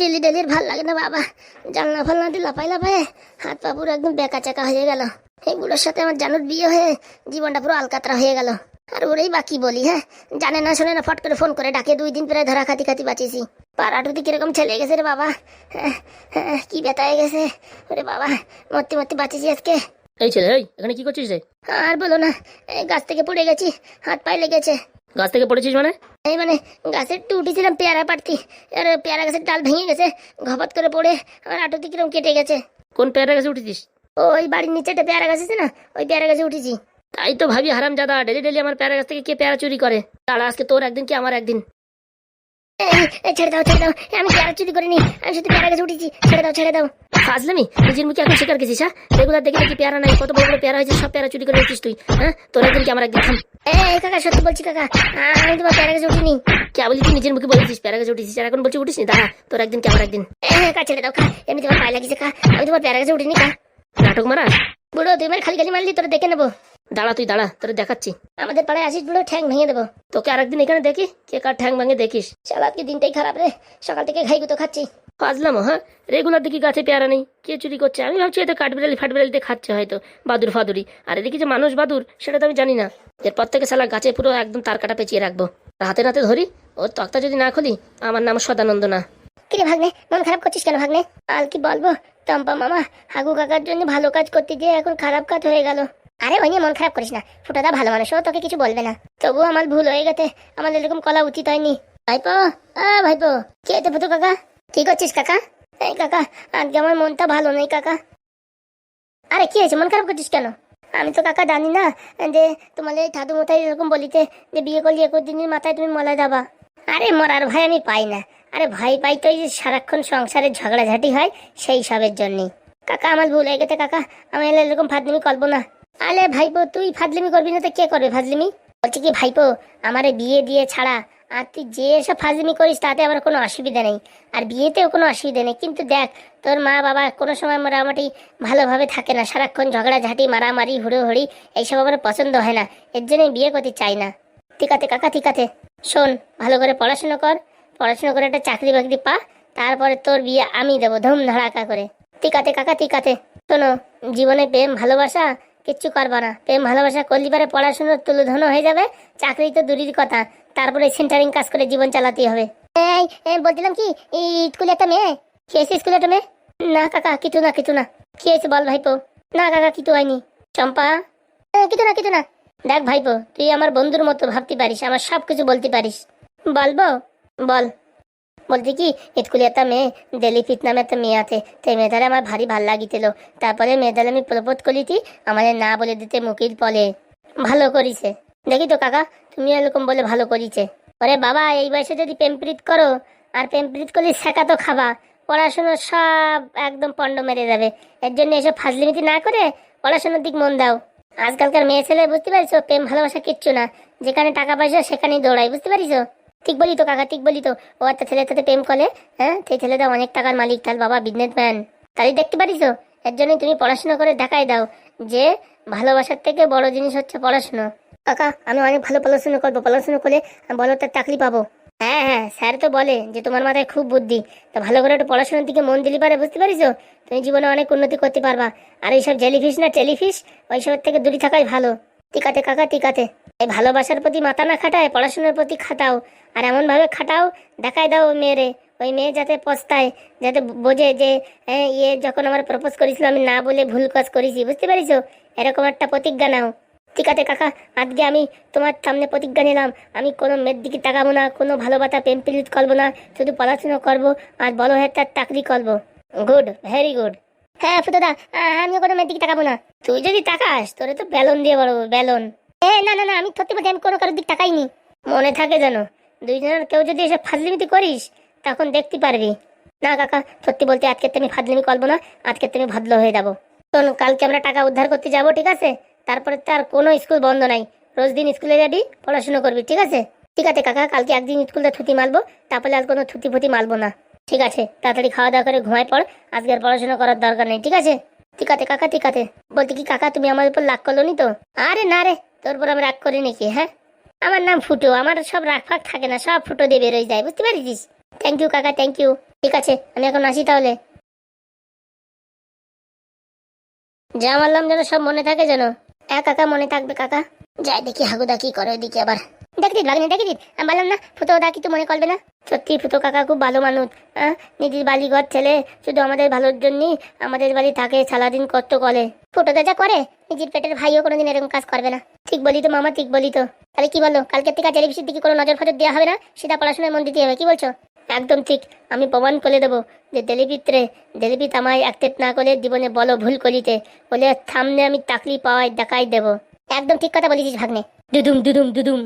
Daily ডেলির ভালো লাগে না বাবা। জানলা ফালনা দিয়ে লাফাই লাফায় হাত পা পুরো একদম বেকা চাকা হয়ে গেল। এই বুড়োর সাথে আমার জানুর বিয়ে হয়ে জীবনটা পুরো আলকাতরা হয়ে গেল। আর ওরেই বাকি বলি হ্যাঁ? জানে না শোনে না ফট করে ফোন করে ডাকে দুই দিন প্রায় ধরা খাতি খাতি বাঁচিয়েছি। পাড়াটুতি কীরকম ছেলে গেছে রে বাবা। হ্যাঁ, হ্যাঁ, কি হয়ে গেছে। ওরে বাবা মরতে মরতে বাঁচিয়েছি আজকে। এই ছেলে এই এখানে কি করছিস রে? আর বলো না এই গাছ থেকে পড়ে গেছি হাত পায়ে লেগেছে। গাছ থেকে পড়েছিস মানে? এই মানে গাছের একটু উঠেছিলাম পেয়ারা পাড়তি। আর পেয়ারা গাছের ডাল ভেঙে গেছে ঘপাত করে পড়ে আমার আটুতি কিরম কেটে গেছে। কোন পেয়ারা গাছে উঠেছিস? ওই বাড়ির নিচে একটা পেয়ারা গাছ আছে না ওই পেয়ারা গাছে উঠেছি। তাই তো ভাবি হারাম জাদা ডেলি ডেলি আমার পেয়ারা গাছ থেকে কে পেয়ারা চুরি করে? তাহলে আজকে তোর একদিন কি আমার একদিন? ছেড়ে দাও ছেড়ে দাও। আমি পেয়ারা চুরি করিনি? আমি শুধু পেয়ারা গাছে উঠেছি। ছেড়ে দাও ছেড়ে দাও। ফাজলামি? নিজের মুখে এখন হ্যাঁ? রেগুলার দেখে দেখি পেয়ারা নাই কত বড় বড় পেয়ারা হয়েছে সব পেয়ারা চুরি করে তুই হ্যাঁ? তোর একদিন কি আমার একদিন থাম। এই কাকা সত্যি বলছি কাকা আমি তোমার পেয়ারা গাছে উঠিনি। কে বলি তুই নিজের মুখে বলেছিস পেয়ারা গাছে উঠেছিস আর এখন বলছি উঠিস নি দাঁড়া তোর একদিন কি আমার একদিন। কা ছেড়ে দাও খা এমনি তোমার পায়ে লাগিয়েছে খা আমি তোমার পেয়ারা গাছে উঠিনি খা নাটক মারা বুড়ো তুই আমার খালি খালি মারলি তোরা দেখে নেব। দাঁড়া তুই, দাঁড়া, তোর দেখাচ্ছি। আমাদের পাড়ায় আসিস বলে ঠ্যাং ভেঙে দেবো। তোকে আরেকদিন এখানে দেখি, কে কার ঠ্যাং ভাঙে দেখিস। চল আজকে দিনটাই খারাপ রে। সকাল থেকে ঘাই গুতো খাচ্ছি। ফাজলাম হ্যাঁ? রেগুলার দেখি গাছে পেয়ারা নেই, কে চুরি করছে? আমি ভাবছি এতে কাঠবিড়ালি ফাটবিড়ালিতে খাচ্ছে হয়তো, বাদুর ফাদুরি। আর এদিকে যে মানুষ বাদুর, সেটা তো আমি জানি না। এরপর থেকে সালা গাছে পুরো একদম তার কাটা পেঁচিয়ে রাখব। রাতে রাতে ধরি, ওর তক্তা যদি না খুলি, আমার নাম সদানন্দ না কিরে ভাগ্নে, মন খারাপ করছিস কেন ভাগ্নে? আর কি বলব? টম্পা মামা, হাগু কাকার জন্য ভালো কাজ করতে গিয়ে এখন খারাপ কাজ হয়ে গেল। আরে, ওই নিয়ে মন খারাপ করিস না। ফুটাদা ভালো মানুষ, ও তোকে কিছু বলবে না। তবুও আমার ভুল হয়ে গেছে। আমার এরকম কলা উচিত হয়নি। ভাইপো ভাইপো, কে এতে ফুটু কাকা? কি করছিস কাকা? এই কাকা, আজকে আমার মনটা ভালো নেই কাকা। আরে, কি হয়েছে? মন খারাপ করছিস কেন? আমি তো কাকা জানি না যে তোমার এই ঠাদু মোথাই এরকম বলিতে যে বিয়ে করলি একুশ দিনের মাথায় তুমি মলাই দাবা আরে, মরার ভাই আমি পাই না। আরে ভাই পাই তো এই যে সারাক্ষণ সংসারে ঝগড়াঝাটি হয় সেই সবের জন্যই। কাকা, আমার ভুল হয়ে গেছে কাকা। আমি এরকম ফাজলিমি করব না। আলে ভাইপো, তুই ফাজলিমি করবি না তো কে করবে ফাজলিমি? বলছি কি, ভাইপো, আমারে বিয়ে দিয়ে ছাড়া আর তুই যে এসব ফাজলিমি করিস তাতে আমার কোনো অসুবিধা নেই। আর বিয়েতেও কোনো অসুবিধা নেই। কিন্তু দেখ, তোর মা বাবা কোনো সময় মোটামুটি ভালোভাবে থাকে না। সারাক্ষণ ঝগড়াঝাটি, মারামারি, হুড়োহুড়ি, এইসব আমার পছন্দ হয় না। এর জন্যই বিয়ে করতে চাই না। ঠিক আছে কাকা, ঠিক আছে। শোন, ভালো করে পড়াশোনা কর। পড়াশোনা করে একটা চাকরি বাকরি পা। তারপরে তোর বিয়ে আমি দেবো ধুম ধড়াকা করে। ঠিক আছে কাকা, ঠিক আছে। শোনো, জীবনে প্রেম, ভালোবাসা কিচ্ছু করবা না। প্রেম ভালোবাসা করলি পারে পড়াশোনা তুলোধন হয়ে যাবে, চাকরি তো দূরের কথা। তারপরে সেন্টারিং কাজ করে জীবন চালাতে হবে। বলছিলাম কি স্কুলে একটা মেয়ে? খেয়েছে স্কুলে একটা মেয়ে? না কাকা, কিছু না কিছু না। খেয়েছে বল ভাইপো? না কাকা, কিছু হয়নি। চম্পা? কিছু না কিছু না। দেখ ভাইপো, তুই আমার বন্ধুর মতো ভাবতে পারিস, আমার সব কিছু বলতে পারিস। বলব? বল। বলছি কি স্কুলে একটা মেয়ে দেলিফিত নামে একটা মেয়ে আছে, সেই মেয়েটারে আমার ভারী ভালো লাগিছিল তারপরে মেয়েটারে আমি প্রপোজ করিছি আমাদের না বলে দিতে মুখির পলে ভালো করিছে। দেখি তো কাকা তুমি এরকম বলে ভালো করিছে। ওরে বাবা, এই বয়সে যদি প্রেমপ্রীত করো, আর প্রেমপ্রীত করলে শেখা তো খাবা। পড়াশোনা সব একদম পণ্ড মেরে যাবে এর জন্য এসব ফাজলিমিতি না করে পড়াশোনার দিক মন দাও। আজকালকার মেয়ে ছেলে, বুঝতে পারিস প্রেম ভালোবাসা কিচ্ছু না। যেখানে টাকা পয়সা, সেখানেই দৌড়াই বুঝতে পারিস ঠিক বলি তো কাকা ঠিক বলি তো। ও একটা ছেলের সাথে প্রেম করে হ্যাঁ? সেই ছেলেটা অনেক টাকার মালিক তার বাবা বিজনেসম্যান তাই দেখতে পারিস এর জন্যই তুমি পড়াশোনা করে দেখাই দাও যে ভালোবাসার থেকে বড় জিনিস হচ্ছে পড়াশোনা। কাকা, আমি অনেক ভালো পড়াশোনা করব, পড়াশোনা করে আমি বলো তার চাকরি পাবো? হ্যাঁ হ্যাঁ স্যার তো বলে যে তোমার মাথায় খুব বুদ্ধি। তা ভালো করে একটু পড়াশোনার দিকে মন দিলি পারে, বুঝতে পারিস তুমি জীবনে অনেক উন্নতি করতে পারবা। আর এইসব জেলিফিশ না টেলিফিশ ওইসবের থেকে দূরে থাকাই ভালো। ঠিক কাকা আছে এই ভালোবাসার প্রতি মাথা না খাটায়, পড়াশোনার প্রতি খাটাও। আর এমনভাবে খাটাও, দেখাই দাও মেয়েরে। ওই মেয়ে যাতে পস্তায়, যাতে বোঝে যে হ্যাঁ ইয়ে যখন আমার প্রপোজ করেছিল, আমি না বলে ভুল কাজ করেছি, বুঝতে পারিস এরকম একটা প্রতিজ্ঞা নাও। ঠিক আছে কাকা, আজকে আমি তোমার সামনে প্রতিজ্ঞা নিলাম। আমি কোনো মেয়ের দিকে তাকাবো না, কোনো ভালোবাসা প্রেম প্রীত করব না, শুধু পড়াশোনা করব, আর বড় হয়ে তার চাকরি করব। Good, very good. হ্যাঁ ফুটোদা আমিও কোনো মেয়ের দিকে তাকাবো না। তুই যদি তাকাস, তোরে তো বেলুন দিয়ে বড় বেলুন এ, না না না, আমি সত্যি বলছি আমি কোনো কারোর দিক তাকাইনি। মনে থাকে যেন, দুইজনের কেউ যদি এসব ফাজলিমিতি করিস, তখন দেখতে পারবি। না, কাকা, সত্যি বলতে আজকে তুমি ফাজলিমি করব না, আজকে তুমি ভদ্র হয়ে যাব। শোন, কালকে আমরা টাকা উদ্ধার করতে যাব, ঠিক আছে? তারপরে তার কোনো স্কুল বন্ধ নাই। রোজ দিন স্কুলে যাবি, পড়াশোনা করবি, ঠিক আছে? ঠিক আছে, কাকা, কালকে একদিন স্কুলটা ছুটি মারবো, তারপরে আর কোনো ছুটি ফুতি মারবো না। ঠিক আছে, তাড়াতাড়ি খাওয়া দাওয়া করে ঘুমায় পড় আজকে আর পড়াশোনা করার দরকার নেই, ঠিক আছে? আছে কাকা আছে বলতে কি, কাকা, তুমি আমার উপর রাগ করল নি তো? আরে না রে, তোর উপর আমি রাগ করি নাকি হ্যাঁ? আমার নাম ফুটো, আমার সব রাগ ফাগ থাকে না, সব ফুটো দিয়ে বেরোয় যায়, বুঝতে পারিস থ্যাংক ইউ কাকা থ্যাংক ইউ ঠিক আছে, আমি এখন আসি তাহলে। যা মারলাম যেন সব মনে থাকে যেন। হ্যাঁ কাকা, মনে থাকবে, কাকা। যাই দেখি হাগুদা কি করে ওইদিকে আবার। দেখি দিন ভাগনি দেখি দিন আমি বললাম, না, ফুটো দা কিছু মনে করবে না। সত্যি, ফুটো কাকা খুব ভালো মানুষ হ্যাঁ নিজের বালিঘর ছেলে, শুধু আমাদের ভালোর জন্যই আমাদের বাড়ি থাকে, সারাদিন কষ্ট করে। ফুটো যা করে, নিজের পেটের ভাইও কোনোদিন এরকম কাজ করবে না। ঠিক বলি তো মামা, ঠিক বলি তো। তাহলে কি বলো, কালকের থেকে টেলিভিশন দিকে কোনো নজর ফজর দেওয়া হবে না? সেটা পড়াশোনায় মন দিতে হবে, কি বলছো? একদম ঠিক, আমি প্রমাণ করে দেবো যে দেলিপিত্রে দেলিপিত আমায় অ্যাকসেপ্ট না করে জীবনে বলো ভুল করিতে, বলে সামনে আমি তাকলি পাওয়ায় দেখাই দেবো। একদম ঠিক কথা বলেছিস ভাগ্নে। দুদুম দুদুম দুদুম।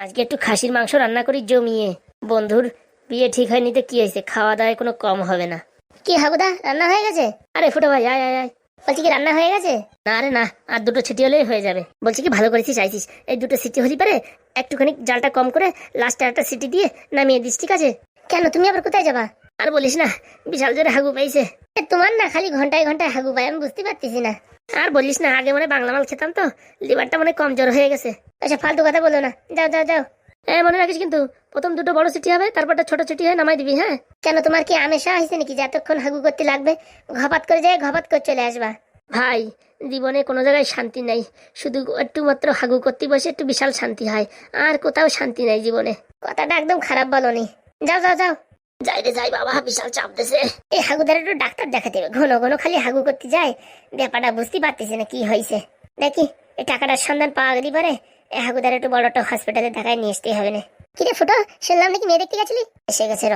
আজকে একটু খাসির মাংস রান্না করি জমিয়ে। বন্ধুর বিয়ে ঠিক হয়নি তো কি হয়েছে? খাওয়া দাওয়ায় কোনো কম হবে না। কি হাগুদা রান্না হয়ে গেছে? আরে ফুটো ভাই আয় আয় আয়। বলছি কি রান্না হয়ে গেছে? না রে না আর দুটো ছিটি হলেই হয়ে যাবে। বলছি কি ভালো করেছিস চাইছিস এই দুটো সিটি হলি পারে একটুখানি জালটা কম করে লাস্টে একটা সিটি দিয়ে নামিয়ে দিস ঠিক আছে? কেন তুমি আবার কোথায় যাবা? আর বলিস না বিশাল জোরে হাগু পাইছে। এ, তোমার না খালি ঘন্টায় ঘন্টায় হাগু পাই আমি বুঝতে পারতেছি না। আর বলিস না আগে মনে বাংলা মাল খেতাম তো লিভারটা মানে কমজোর হয়ে গেছে। আচ্ছা ফালতু কথা বলো না। যাও যাও যাও। হ্যাঁ মনে রাখিস কিন্তু, প্রথম দুটো বড় সিটি হবে, তারপরটা ছোট সিটি হয় নামাই দিবি হ্যাঁ? কেন, তোমার কি আমেশা হয়েছে নাকি যে এতক্ষণ হাগু করতে লাগবে? ঘপাত করে যায়, ঘপাত করে চলে আসবা। ভাই, জীবনে কোনো জায়গায় শান্তি নাই। শুধু একটু মাত্র হাগু করতে বসে একটু বিশাল শান্তি হয়। আর কোথাও শান্তি নাই জীবনে। কথাটা একদম খারাপ বলনি। যাও যাও যাও। যাই রে, যাই বাবা, বিশাল চাপ দেছে। এই হাগুদার একটু ডাক্তার দেখাতে হবে। ঘন ঘন খালি হাগু করতে যায়। ব্যাপারটা বুঝতে পারতেছি না কি হয়েছে। দেখি, এই টাকাটার সন্ধান পাওয়া গেলি পরে। হাগুদার একটু বড় একটা হসপিটালে দেখায় নিয়ে আসতেই হবে না। কিরে ফুটো, শুনলাম নাকি মেয়ে দেখতে গেছিলি? এসে গেছে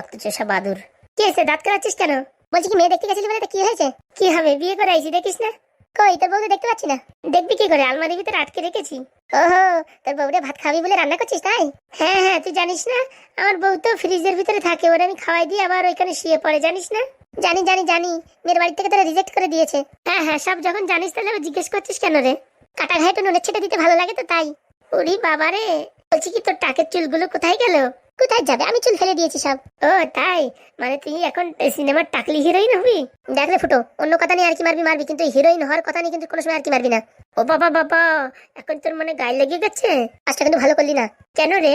বাদুর। কি হয়েছে, দাঁত কাটাচ্ছিস কেন? বলছি কি মেয়ে দেখতে গেছিলি বলে কি হয়েছে? কি হবে, বিয়ে করে আইছি দেখিস না? কই, তোর বউকে দেখতে পাচ্ছি না। দেখবি কি করে, আলমারির ভিতরে আটকে রেখেছি। ওহো, তোর বউরে ভাত খাবি বলে রান্না করছিস তাই? হ্যাঁ হ্যাঁ তুই জানিস না, আমার বউ তো ফ্রিজের ভিতরে থাকে, ওরা আমি খাওয়াই দিয়ে আবার ওইখানে শুয়ে পড়ে, জানিস না? জানি জানি জানি, মেয়ের বাড়ি থেকে তোরা রিজেক্ট করে দিয়েছে। হ্যাঁ হ্যাঁ সব যখন জানিস তাহলে জিজ্ঞেস করছিস কেন রে? কাটা ঘায়ে তো নুনের ছেটে দিতে ভালো লাগে তো তাই। ওরে বাবা রে বলছি কি তোর টাকের চুলগুলো কোথায় গেল? কোথায় যাবে? আমি চুল ফেলে দিয়েছি সব। ও, তাই? মানে তুই এখন সিনেমার টাকলি হিরোইন হবি? দেখ রে ফুটো, অন্য কথা নিয়ে আর কি মারবি? মারবি, কিন্তু হিরোইন হওয়ার কথা নিয়ে কিন্তু কোনো সময় আর কি মারবি না। ও বাবা বাবা! এখন তোর মনে গায়ে লেগে গেছে? আজটা কিন্তু ভালো করলি না। কেন রে?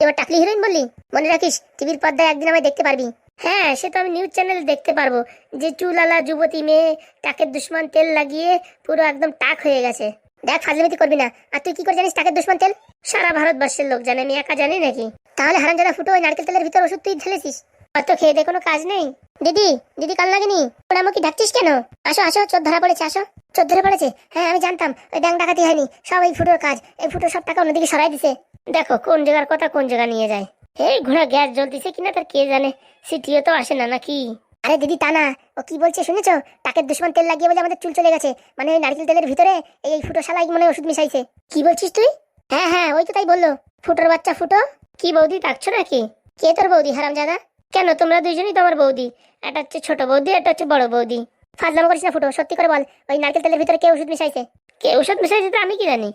এবার টাকলি হিরোইন বললি? মনে রাখিস, টিভির পর্দায় একদিন আমায় দেখতে পারবি? হ্যাঁ সে তো আমি নিউজ চ্যানেল দেখতে পারব। যে চুলালা যুবতী মেয়ে, টাকের দুশ্মন তেল লাগিয়ে পুরো একদম টাক হয়ে গেছে। দেখ ফাজলিমিতি করবি না। আর তুই কি করে জানিস টাকের দুশ্মন তেল? সারা ভারতবর্ষের লোক জানে, আমি একা জানি নাকি? তাহলে হারাম যারা ফুটো ওই নারকেল তেলের ভিতর ওষুধ তুই ঢেলেছিস? অত খেয়ে দে কোনো কাজ নেই। দিদি দিদি কাল লাগেনি? ওরা আমাকে ডাকছিস কেন? আসো আসো, চোর ধরা পড়েছে, আসো। চোর ধরে পড়েছে? হ্যাঁ আমি জানতাম। ওই ব্যাংক ডাকাতি হয়নি। সব এই ফুটোর কাজ। এই ফুটো সব টাকা অন্যদিকে সরাই দিছে। দেখো, কোন জায়গার কথা কোন জায়গা নিয়ে যায়। এই ঘোড়া গ্যাস জ্বলতিছে কিনা তার কে জানে? সিটিও তো আসে না, নাকি? আরে দিদি তা না, ও কি বলছে শুনেছো? টাকের দুশ্মন তেল লাগিয়ে বলে আমাদের চুল চলে গেছে। মানে ওই নারকেল তেলের ভিতরে এই ফুটো শালাই মনে ওষুধ মিশাইছে। কি বলছিস তুই? হ্যাঁ হ্যাঁ ওই তো তাই বলল। ফুটোর বাচ্চা ফুটো? কি বৌদি, ডাকছো নাকি? কে তোর বৌদি হারাম জাদা কেন, তোমরা দুইজনই তো আমার বৌদি। একটা হচ্ছে ছোট বৌদি, একটা হচ্ছে বড় বৌদি। ফাজলাম করিস না ফুটো, সত্যি করে বল, ওই নারকেল তেলের ভিতরে কে ওষুধ মিশাইছে? কে ওষুধ মিশাইছে তো আমি কি জানি?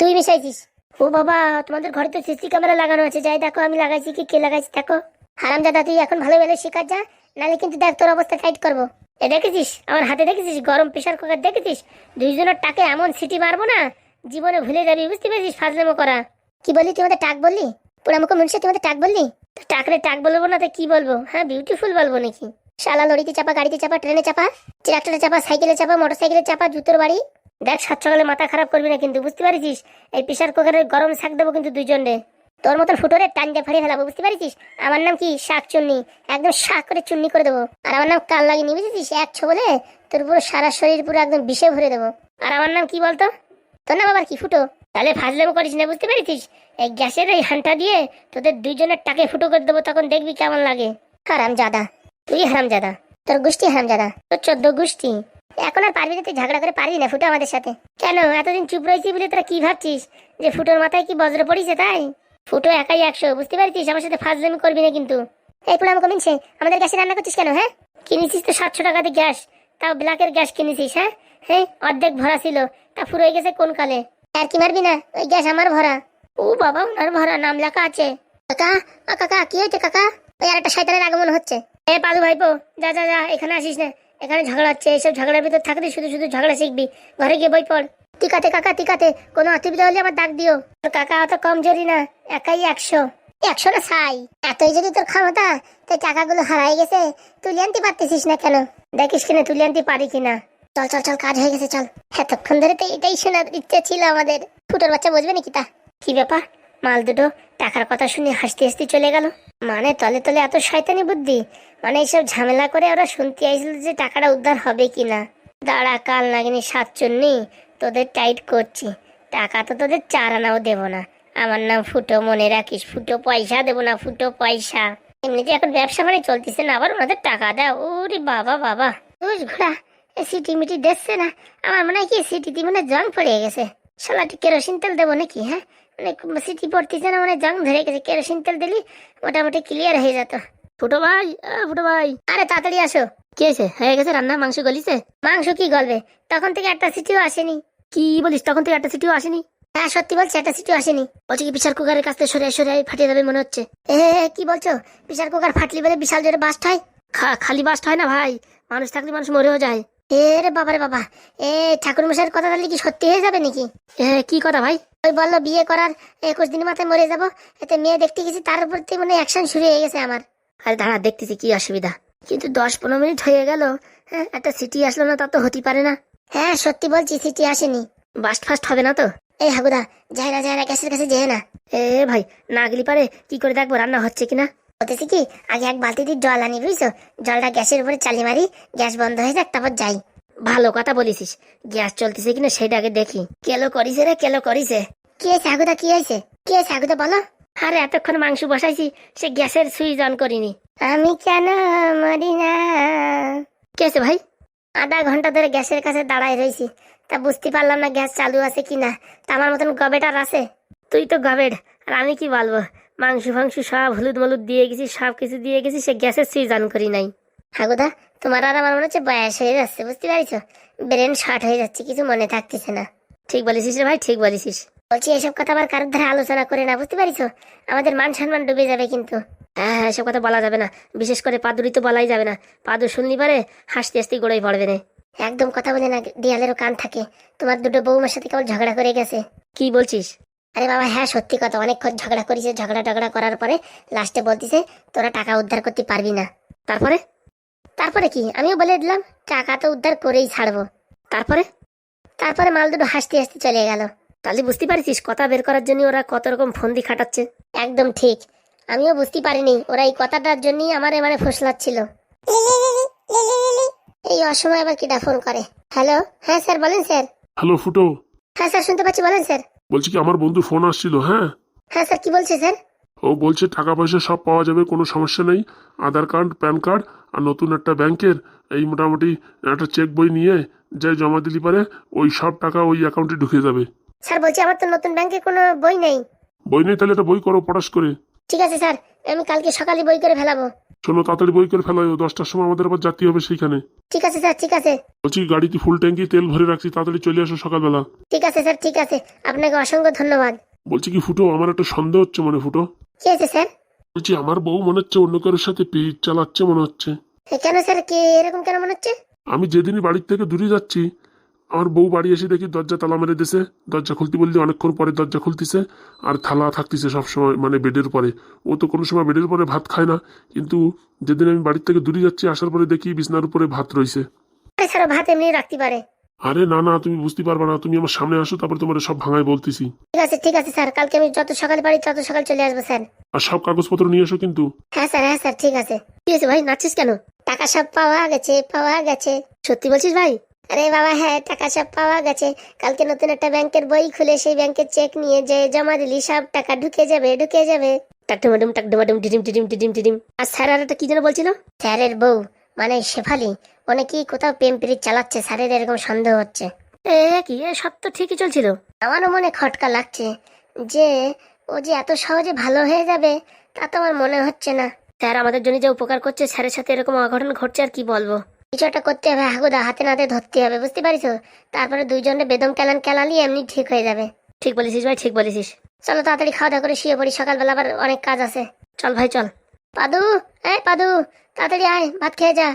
তুই মিশাইছিস। ও বাবা, তোমাদের ঘরে তো সিসি ক্যামেরা লাগানো আছে। যাই দেখো, আমি লাগাইছি কি, কে লাগাইছি দেখো। হারাম দাদা তুই এখন ভালো ভালো শিকার যা। নাহলে কিন্তু দেখ, তোর অবস্থা টাইট করব। এ দেখেছিস? আমার হাতে দেখেছিস? গরম প্রেশার কুকার দেখেছিস? দুইজনের টাকে এমন সিটি মারবো না, জীবনে ভুলে যাবি, বুঝতে পেরেছিস? ফাজলামো করা। কি বললি? তুই আমাদের টাক বললি? পুরা মুখে মনুষ্য তুই আমাদের টাক বললি? টাকরে টাক বলব না, তো কি বলব? হ্যাঁ বিউটিফুল বলব নাকি? শালা লরিতে চাপা, গাড়িতে চাপা, ট্রেনে চাপা ট্রাক্টরে চাপা সাইকেলে চাপা মোটর সাইকেলে চাপা, জুতোর বাড়ি। দেখ, সাত সকালে মাথা খারাপ করবি না কিন্তু, বুঝতে পারিস এই প্রেশার কুকারের গরম শাক দেবো কিন্তু দুইজন রে তোর মতন ফুটোরে টান দিয়ে ফাড়িয়ে ফেলাবো, বুঝতে পারিস আমার নাম কি? শাক চুন্নি। একদম শাক করে চুন্নি করে দেবো। আর আমার নাম কাল লাগিয়ে বুঝেছিস? এক বলে তোর পুরো সারা শরীর পুরো একদম বিষে ভরে দেবো। আর আমার নাম কি বলতো? তোর নাম আবার কি, ফুটো? তাহলে ফাজলেমো করিস না, বুঝতে পারিস এই গ্যাসের এই হানটা দিয়ে তোদের দুইজনের টাকে ফুটো করে দেবো, তখন দেখবি কেমন লাগে। হারাম জাদা তুই হারাম জাদা তোর গোষ্ঠী হারাম জাদা তোর চোদ্দ গোষ্ঠী। এখন আর পারবি না, তুই ঝগড়া করে পারবি না, ফুটো, আমাদের সাথে। কেন? এতদিন চুপ রয়েছি বলে তোরা কি ভাবছিস? যে ফুটোর মাথায় কি বজ্র পড়িছে তাই? ফুটো একাই একশো, বুঝতে পারছিস? আমার সাথে ফাজলামি করবি না কিন্তু। এই পুরো আমাকে মিনছে, আমাদের গ্যাসে রান্না করছিস কেন হ্যাঁ? কিনেছিস তো সাতশো টাকাতে গ্যাস, তাও ব্ল্যাকের গ্যাস কিনেছিস হ্যাঁ? হ্যাঁ অর্ধেক ভরা ছিল, তা ফুরোয় গেছে কোন কালে? আর কি মারবি না, ওই গ্যাস আমার ভরা। ও বাবা, ওনার ভরা, নাম লেখা আছে। কাকা ও কাকা, কি হয়েছে কাকা? ওই আর একটা শয়তানের আগমন হচ্ছে। এ পালু ভাইপো, যা যা যা, এখানে আসিস না। এখানে ঝগড়া হচ্ছে, এইসব ঝগড়ার ভিতর থাকলে শুধু শুধু ঝগড়া শিখবি। ঘরে গিয়ে বই পড়। আছে কাকা টিকাতে কোনো অসুবিধা হলে আমার ডাক দিও। তোর কাকা অত কমজোরি না, একাই একশো। একশো না ছাই। এতই যদি তোর ক্ষমতা তাই টাকাগুলো হারাই গেছে, তুলে আনতে পারতেছিস না কেন? দেখিস কিনা তুলে আনতে পারি কিনা? চল চল চল, কাজ হয়ে গেছে, চল। এতক্ষণ ধরে তো এটাই শোনার ইচ্ছে ছিল আমাদের। ফুটোর বাচ্চা বুঝবে নাকি তা? কি ব্যাপার? মাল দুটো, টাকার কথা শুনে হাসতে হাসতে চলে গেল। মানে তলে তলে এত শয়তানি বুদ্ধি? মানে এইসব ঝামেলা করে ওরা শুনতে আইছিল যে টাকাটা উদ্ধার হবে কিনা। দাঁড়া, কাল নাগিনি সাতচন্নি তোদের টাইট করছি। টাকা তো তোদের চার আনাও দেবো না। আমার নাম ফুটো মনে রাখিস। ফুটো পয়সা দেবো না ফুটো পয়সা। এমনিতে এখন ব্যবসা মানে চলতেছে না আবার ওনাদের টাকা দেয় ওরে বাবা বাবা। বুঝ ঘোড়া এ সিটি মিটি দেখছে না। আমার মনে হয় কি সিটিতে মনে জং পড়ে গেছে। শালাটি কেরোসিন তেল দেবো নাকি হ্যাঁ? মানে সিটি পড়তেছে না মানে জং ধরে গেছে। কেরোসিন তেল দিলি মোটামুটি ক্লিয়ার হয়ে যেত। ফুটো ভাই ফুটো ভাই। আরে তাড়াতাড়ি আসো। কি হয়েছে? হয়ে গেছে রান্না? মাংস গলিছে? মাংস কি গলবে? তখন থেকে একটা সিটিও আসেনি। কি বলিস? তখন তো একটা সিটিও আসেনি। হ্যাঁ সত্যি বলছি একটা সিটিও আসেনি। বলছি কি প্রেশার কুকারের কাছ থেকে সরে সরে ফাটিয়ে যাবে মনে হচ্ছে। এ কি বলছো? প্রেশার কুকার ফাটলি বলে বিশাল জোরে বাস্ট হয়? খালি বাস্ট হয় না ভাই? মানুষ থাকলে মানুষ মরেও যায়। এ রে বাবা রে বাবা। এ ঠাকুর মশাইয়ের কথা তাহলে কি সত্যি হয়ে যাবে নাকি? এ, কি কথা ভাই? ওই বলল বিয়ে করার একুশ দিন মাথায় মরে যাব। এতে মেয়ে দেখতে গেছি তার উপর থেকে মানে অ্যাকশন শুরু হয়ে গেছে আমার। আরে দাঁড়া দেখতেছি কি অসুবিধা। কিন্তু দশ পনেরো মিনিট হয়ে গেল। হ্যাঁ একটা সিটি আসলো না তা তো হতে পারে না। হ্যাঁ সত্যি বলছি সিটি আসেনি। বাস্ট ফাস্ট হবে না তো? এই হাগুদা যায় না যায় না গ্যাসের কাছে যেয়ে না। এ ভাই না গেলি পারে কি করে দেখব রান্না হচ্ছে কিনা? বলতেছি কি আগে এক বালতি দিয়ে জল আনি বুঝছ? জলটা গ্যাসের উপরে চালিয়ে মারি গ্যাস বন্ধ হয়ে যাক তারপর যাই। ভালো কথা বলিস গ্যাস চলতেছে কিনা সেটা আগে দেখি। কেলো করিছে রে কেলো করিছে। কি হয়েছে হাগুদা কি হয়েছে? কি হয়েছে হাগুদা বলো। আরে এতক্ষণ মাংস বসাইছি সে গ্যাসের সুইচ অন করিনি। আমি কেন মরি না? কে আছে ভাই? আধা ঘণ্টা ধরে গ্যাসের কাছে দাঁড়ায় রয়েছি তা বুঝতে পারলাম না গ্যাস চালু আছে কি না তা আমার মতন গবেটার আছে? তুই তো গবেট, আর আমি কি বলব? মাংস ফাংস সব হলুদ মলুদ দিয়ে গেছি, সব কিছু দিয়ে গেছি, সে গ্যাসের সুইচ অন করি নাই। হাগুদা, তোমার আর আমার মনে হচ্ছে বয়স হয়ে যাচ্ছে, বুঝতে পারছ? ব্রেন শর্ট হয়ে যাচ্ছে, কিছু মনে থাকতেছে না। ঠিক বলেছিস রে ভাই, ঠিক বলেছিস। বলছি এসব কথা আবার কারোর ধারে আলোচনা করে না, বুঝতে পারিছো? আমাদের মান সম্মান ডুবে যাবে কিন্তু। হ্যাঁ হ্যাঁ এসব কথা বলা যাবে না। বিশেষ করে পাদুরি তো বলাই যাবে না। পাদু শুনলি পারে হাসতে হাসতে গোড়াই পড়বে না। একদম কথা বলে না দেয়ালেরও কান থাকে। তোমার দুটো বৌমার সাথে কেমন ঝগড়া করে গেছে। কি বলছিস? আরে বাবা হ্যাঁ সত্যি কথা। অনেকক্ষণ ঝগড়া করেছে ঝগড়া টগড়া করার পরে লাস্টে বলতিছে তোরা টাকা উদ্ধার করতে পারবি না। তারপরে? তারপরে কি? আমিও বলে দিলাম টাকা তো উদ্ধার করেই ছাড়বো। তারপরে? তারপরে মাল দুটো হাসতে হাসতে চলে গেল। তাহলে বুঝতে পারছিস কথা বের করার জন্য ওরা কত রকম ফন্দি খাটাচ্ছে। একদম ঠিক। আমিও বুঝতে পারিনি। ওরা এই কথাটার জন্যই আমার এবারে ফসলাচ্ছিল। এই অসময় আবার কিটা ফোন করে? হ্যালো? হ্যাঁ স্যার বলেন স্যার। হ্যালো ফুটো। হ্যাঁ স্যার শুনতে পাচ্ছি বলেন স্যার। বলছি কি আমার বন্ধু ফোন আসছিল হ্যাঁ? হ্যাঁ স্যার কি বলছে স্যার? ও বলছে টাকা পয়সা সব পাওয়া যাবে কোনো সমস্যা নেই। আধার কার্ড প্যান কার্ড আর নতুন একটা ব্যাংকের এই মোটামুটি একটা চেক বই নিয়ে যাই জমা দিলি পারে ওই সব টাকা ওই অ্যাকাউন্টে ঢুকে যাবে। স্যার বলছি আমার তো নতুন ব্যাংকে কোনো বই নেই। বই নেই তাহলে একটা বই করো পটাশ করে। ঠিক আছে স্যার। আমি কালকে সকালে বই করে ফেলাবো। শোনো তাড়াতাড়ি বই করে ফেলো দশটার সময় আমাদের আবার যাত্রী হবে সেইখানে। ঠিক আছে স্যার ঠিক আছে। বলছি গাড়িতে ফুল ট্যাঙ্কি তেল ভরে রাখছি তাড়াতাড়ি চলে আসো সকালবেলা। ঠিক আছে স্যার ঠিক আছে। আপনাকে অসংখ্য ধন্যবাদ। বলছি কি ফুটো আমার একটা সন্দেহ হচ্ছে মনে ফুটো। কি আছে স্যার? বলছি আমার বউ মনে হচ্ছে অন্য কারোর সাথে পেজ চালাচ্ছে মনে হচ্ছে। কেন স্যার কি এরকম কেন মনে হচ্ছে? আমি যেদিনই বাড়ির থেকে দূরে যাচ্ছি আমার বউ বাড়ি এসে দেখি দরজা তালা মেরে দিছে। দরজা খুলতে বলতে অনেকক্ষণ পরে দরজা খুলতেছে আর থালা থাকতেছে সবসময় মানে বেডের পরে ও তো কোনো সময় বেডের পরে ভাত খায় না কিন্তু যেদিন আমি বাড়ির থেকে দূরে যাচ্ছি আসার পরে দেখি বিছনার উপরে ভাত রয়েছে আরে ভাত এমনি রাখতে পারে। আরে না না তুমি বুঝতে পারবে না তুমি আমার সামনে আসো তারপরে তোমার সব ভাঙায় বলতেছি। ঠিক আছে ঠিক আছে স্যার কালকে আমি যত সকালে পারি তত সকাল চলে আসব স্যার। আর সব কাগজপত্র নিয়ে এসো কিন্তু। হ্যাঁ স্যার হ্যাঁ স্যার ঠিক আছে। কি হয়েছে ভাই নাচছিস কেন? টাকা সব পাওয়া গেছে পাওয়া গেছে। সত্যি বলছিস ভাই? আরে বাবা হ্যাঁ টাকা সব পাওয়া গেছে। কালকে নতুন একটা ব্যাংকের বই খুলে সেই ব্যাংকের চেক নিয়ে যে জমা দিলি সব টাকা ঢুকে যাবে ঢুকে যাবে। টাকডুমাডুম টাকডুমাডুম টিটিম টিটিম টিটিম টিটিম আর স্যার আর কি যেন বলছিল? স্যারের বউ মানে শেফালি অনেকেই কোথাও প্রেম প্রীত চালাচ্ছে স্যারের এরকম সন্দেহ হচ্ছে। এ কি এ সব তো ঠিকই চলছিল। আমারও মনে খটকা লাগছে যে ও যে এত সহজে ভালো হয়ে যাবে তা তো আমার মনে হচ্ছে না। স্যার আমাদের জন্য যে উপকার করছে স্যারের সাথে এরকম অঘটন ঘটছে আর কি বলব? কিছু একটা করতে হবে। হাগুদা হাতে নাতে ধরতে হবে বুঝতে পারিস তারপরে দুইজনে বেদম কেলান কেলালি এমনি ঠিক হয়ে যাবে। ঠিক বলেছিস ভাই ঠিক বলেছিস। চলো তাড়াতাড়ি খাওয়া দাওয়া করে শুয়ে পড়ি সকালবেলা আবার অনেক কাজ আছে। চল ভাই চল। পাদু এই পাদু তাড়াতাড়ি আয় ভাত খেয়ে যা।